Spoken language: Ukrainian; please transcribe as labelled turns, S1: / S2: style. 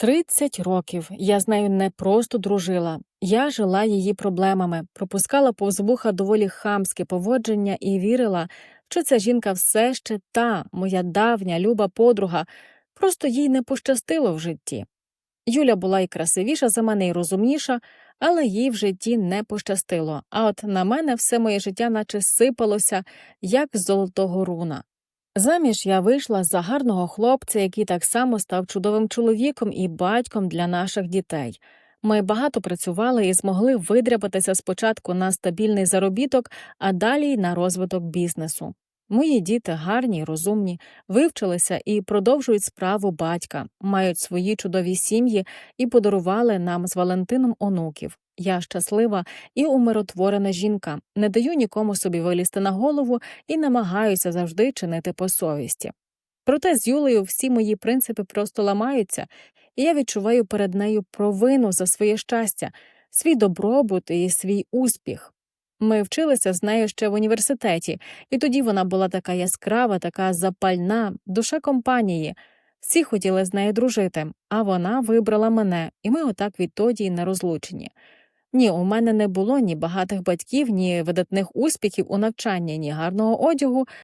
S1: 30 років я з нею не просто дружила, я жила її проблемами, пропускала повз вуха доволі хамське поводження і вірила, що ця жінка все ще та моя давня люба подруга, просто їй не пощастило в житті. Юля була і красивіша за мене, і розумніша, але їй в житті не пощастило, а от на мене все моє життя наче сипалося, як з золотого руна. Заміж я вийшла за гарного хлопця, який так само став чудовим чоловіком і батьком для наших дітей. Ми багато працювали і змогли видряпатися спочатку на стабільний заробіток, а далі й на розвиток бізнесу. Мої діти гарні, розумні, вивчилися і продовжують справу батька, мають свої чудові сім'ї і подарували нам з Валентином онуків. Я щаслива і умиротворена жінка, не даю нікому собі вилізти на голову і намагаюся завжди чинити по совісті. Проте з Юлею всі мої принципи просто ламаються, і я відчуваю перед нею провину за своє щастя, свій добробут і свій успіх. Ми вчилися з нею ще в університеті, і тоді вона була така яскрава, така запальна, душа компанії. Всі хотіли з нею дружити, а вона вибрала мене, і ми отак відтоді й не розлучені. Ні, у мене не було ні багатих батьків, ні видатних успіхів у навчанні, ні гарного одягу,